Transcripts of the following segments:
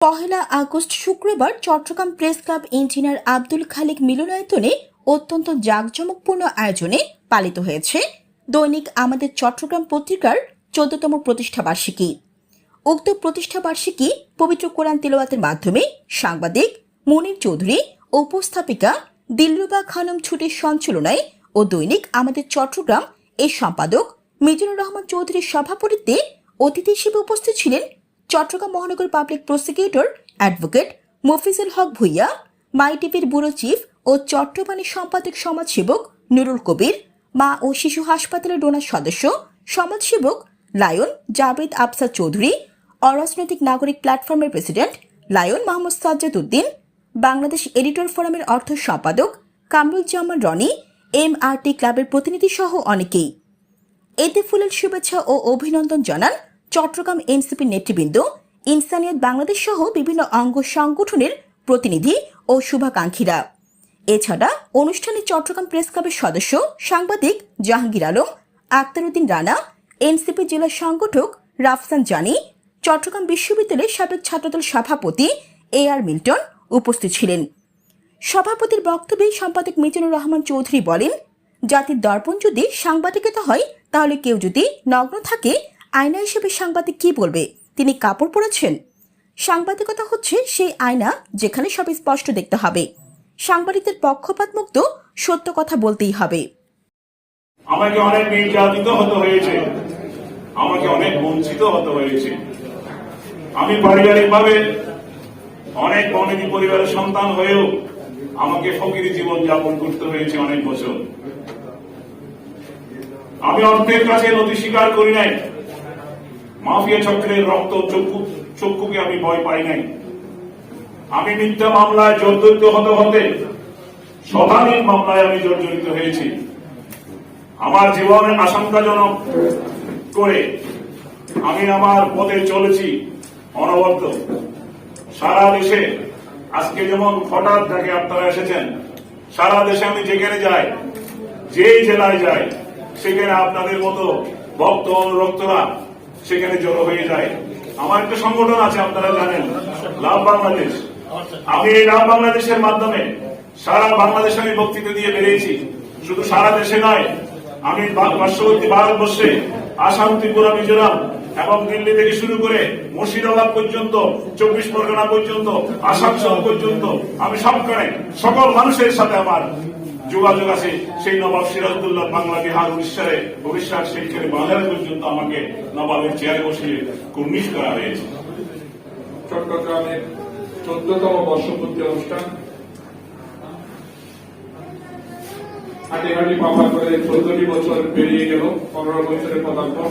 পহেলা August শুক্রবার Chattogram press club engineer Abdul Khalik মিলনায়তনে অত্যন্ত জাঁকজমকপূর্ণ আয়োজনে পালিত হয়েছে। দৈনিক আমাদের চট্টগ্রাম পত্রিকার চোদ্দতম প্রতিষ্ঠা বার্ষিকী। উক্ত প্রতিষ্ঠা বার্ষিকী পবিত্র কোরআন তিলওয়াতের মাধ্যমে সাংবাদিক মনির চৌধুরী, উপস্থাপিকা দিলরুবা খানম ছুটির সঞ্চালনায় ও দৈনিক আমাদের চট্টগ্রাম এর সম্পাদক মিজানুর রহমান চৌধুরীর সভাপতিত্বে অতিথি হিসেবে উপস্থিত ছিলেন চট্টগ্রাম মহানগর public prosecutor advocate Mofizul Haque Bhuiyan, my টিভির ব্যুরো চিফ ও চট্টগ্রামের সম্পাদক সমাজসেবক নুরুল কবির, মা ও শিশু হাসপাতালের ডোনার সদস্য, সমাজসেবক লায়ন জাবেদ আফসার চৌধুরী, অরাজনৈতিক নাগরিক প্ল্যাটফর্মের president lion Mohammad Sajjad Uddin, Bangladesh editor ফোরামের অর্থ সম্পাদক Kamruzzaman Rony M R T ক্লাবের প্রতিনিধি সহ অনেকেই। এতে ফুলের শুভেচ্ছা ও অভিনন্দন জানান চট্টগ্রাম এনসিপি নেতৃবৃন্দ, ইনসানিয়ত বাংলাদেশ সহ বিভিন্ন অঙ্গ সংগঠনের প্রতিনিধি ও শুভাকাঙ্ক্ষীরা। এছাড়া অনুষ্ঠানে চট্টগ্রাম প্রেস ক্লাবের সদস্য, সাংবাদিক জাহাঙ্গীর আলম, আক্তারউদ্দিন রানা, এনসিপি জেলা সংগঠক রাফসান জানি, চট্টগ্রাম বিশ্ববিদ্যালয়ের সাবেক ছাত্রদল সভাপতি এ আর মিল্টন উপস্থিত ছিলেন। সভাপতির বক্তব্যে সম্পাদক মিজানুর রহমান চৌধুরী বলেন, জাতির দর্পণ যদি সাংবাদিকতা হয়, তাহলে কেউ যদি নগ্ন থাকে আয়না হিসেবে সাংবাদিক কি বলবে? তিনি কাপড় পরেছেন? সাংবাদিকতা হচ্ছে সেই আয়না যেখানে সব স্পষ্ট দেখতে হবে। সাংবাদিকদের পক্ষপাত মুক্ত সত্য কথা বলতেই হবে। আমাকে অনেক নির্যাতিত হতে হয়েছে। আমাকে অনেক বঞ্চিত হতে হয়েছে। আমি পারিবারিক ভাবে অনেক বনেদি পরিবারের সন্তান হয়েও আমাকে ফকিরি জীবন যাপন করতে হয়েছে অনেক বছর। আমি অর্থের কাছে নথি স্বীকার করি নাই। মাফিয়া চক্রের রক্ত চক্ষু, চক্ষুকে আমি ভয় পাই নাই। আমি মিথ্যা মামলায় জর্জরিত হতে হতে শতাধিক মামলায় আমি জর্জরিত হয়েছি। আমার জীবনে আশঙ্কাজনক করে আমি আমার পথে চলেছি অনবদ্য। সারা দেশে আজকে যেমন হঠাৎ থেকে আপনারা এসেছেন, সারা দেশে আমি যেখানে যাই, যেই জেলায় যাই, সেখানে আপনাদের মতো ভক্ত, অনুরক্তরা সেখানে জড়ো হয়ে যায়। আমার একটা সংগঠন আছে, আপনারা জানেন লাভ বাংলাদেশ। আমি এই লাভ বাংলাদেশের মাধ্যমে সারা বাংলাদেশে আমি বক্তৃতা দিয়ে বেরিয়েছি। শুধু সারা দেশে নয়, আমি পার্শ্ববর্তী ভারতবর্ষে আসাম, ত্রিপুরা, মিজোরাম এবং দিল্লি থেকে শুরু করে মুর্শিদাবাদ পর্যন্ত, চব্বিশ পরগনা পর্যন্ত, আসানসোল পর্যন্ত, আমি সবখানে সকল মানুষের সাথে আমার যোগাযোগ আছে। সেই নবাব সিরাজদুল্লাহ বাংলা বিহার উড়িষ্যারে, উড়িষ্যার সেইখানে বাংলাদেশ পর্যন্ত আমাকে নবাবের চেয়ারে বসিয়ে কুর্নিশ করা হয়েছে। চট্টগ্রামের চোদ্দতম বর্ষপূর্তি অনুষ্ঠান। হাঁটি হাঁটি পাপা করে চোদ্দটি বছর পেরিয়ে গেল, পনেরো বছরের পদার্পণ।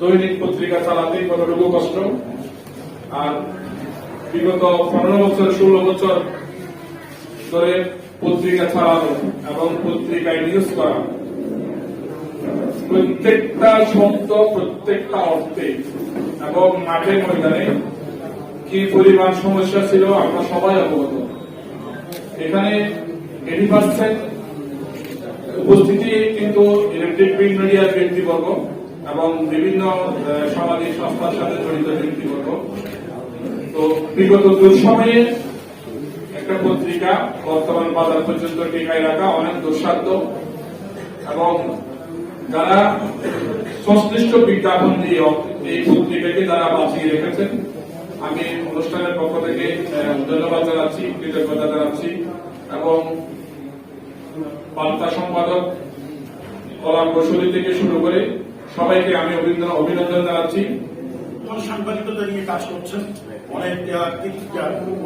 দৈনিক পত্রিকা চালাতে কতটুকু কষ্ট? আর বিগত পনেরো বছর, ষোলো বছর ধরে পত্রিকা চালানো এবং পত্রিকায় নিউজ করা, প্রত্যেকটা শব্দ, প্রত্যেকটা অর্থে এবং মাঠে ময়দানে কি পরিমাণ সমস্যা ছিল আমরা সবাই অবগত। এখানে এইটি পার্সেন্ট উপস্থিতি কিন্তু ইলেকট্রিক প্রিন্ট মিডিয়ার ব্যক্তিবর্গ এবং বিভিন্ন সামাজিক সংস্থার সাথে জড়িত ব্যক্তিবর্গ। তো বিগত দুঃসময়ে একটা পত্রিকা বর্তমান বাজার পর্যন্ত টিকায় রাখা অনেক দুঃসাধ্য এবং যারা সংশ্লিষ্ট বিজ্ঞাপন দিয়ে এই পত্রিকাকে যারা বাঁচিয়ে রেখেছেন। আমি অনুষ্ঠানের পক্ষ থেকে ধন্যবাদ জানাচ্ছি, কৃতজ্ঞতা জানাচ্ছি এবং বার্তা সম্পাদক কলা কৌশলী থেকে শুরু করে সবাইকে আমি অভিনন্দন জানাচ্ছি। সাংবাদিকতা নিয়ে কাজ করছেন? অনেক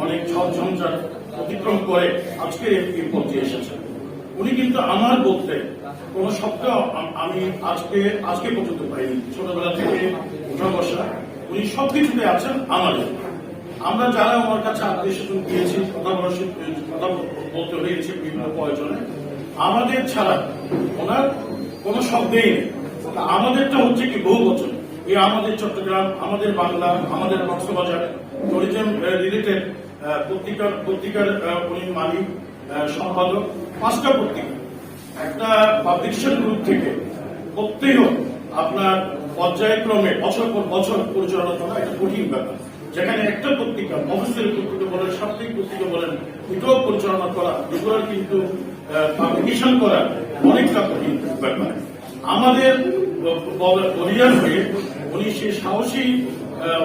অনেক ঝঞ্ঝাট অতিক্রম করে আজকে পর্যায়ে এসেছেন। উনি কিন্তু আমার বলতে কোন শব্দ আমি আজকে আজকে পর্যন্ত পাইনি। ছোটবেলা থেকে উঠা বসা উনি সবকিছুতে আছেন আমার আমরা যারা আমার কাছে আত্মীয় স্বজন গিয়েছি কথা বলার কথা বলতে হয়েছে বিভিন্ন প্রয়োজনে আমাদের ছাড়া ওনার কোনো শব্দেই নেই। আমাদেরটা হচ্ছে কি বহু বছর এই আমাদের চট্টগ্রাম, আমাদের বাংলা, আমাদের কক্সবাজার টুরিজম রিলেটেড পত্রিকার পত্রিকার উনি মালিক সম্পাদক। পাঁচটা পত্রিকা। একটা পাবলিকেশন গ্রুপ থেকে প্রত্যেক আপনার পর্যায়ক্রমে বছর পর বছর পরিচালনা করা একটা কঠিন ব্যাপার। যেখানে একটা পত্রিকা অফিসের পত্রিকা বলেন, সাপ্তাহিক পত্রিকা বলেন, এটাও পরিচালনা করা, এগুলোর কিন্তু পাবলিকেশন করা অনেকটা কঠিন ব্যাপার। আমাদের বলিয়ার হয়ে উনি সেই সাহসী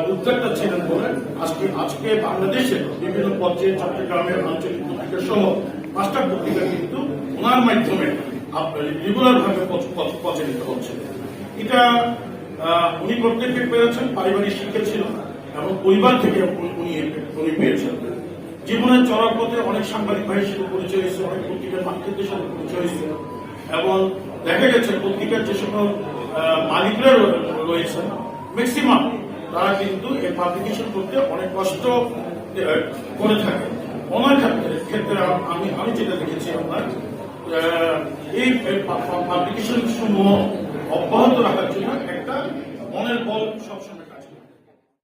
উদ্যোক্তা ছিলেন বলে আজকে আজকে বাংলাদেশের বিভিন্ন পর্যায়ে চট্টগ্রামের আঞ্চলিক পত্রিকা সহ পাঁচটা পত্রিকা কিন্তু ওনার মাধ্যমে রেগুলার ভাবে প্রচ- প্রচ- প্রচারিত হচ্ছে। এটা উনি প্রত্যেকে পেয়েছেন, পারিবারিক শিক্ষা ছিল, এবং পরিবার থেকে উনি- উনি পেয়েছেন। জীবনের চলার পথে অনেক সাংবাদিক ভাইয়ের সাথে পরিচয় হয়েছে, অনেক পত্রিকার মালিকদের সাথে পরিচয় হয়েছে। এবং দেখা গেছে, পত্রিকার যে সকল মালিকরা রয়ে- রয়েছেন। ম্যাক্সিমাম তারা কিন্তু এই পাবলিকেশন করতে অনেক কষ্ট করে থাকে। ওনার ক্ষেত্রে ক্ষেত্রে আমি আমি যেটা দেখেছি আপনার এই পাবলিকেশন সমূহ অব্যাহত রাখার জন্য একটা মনের বল সবসময়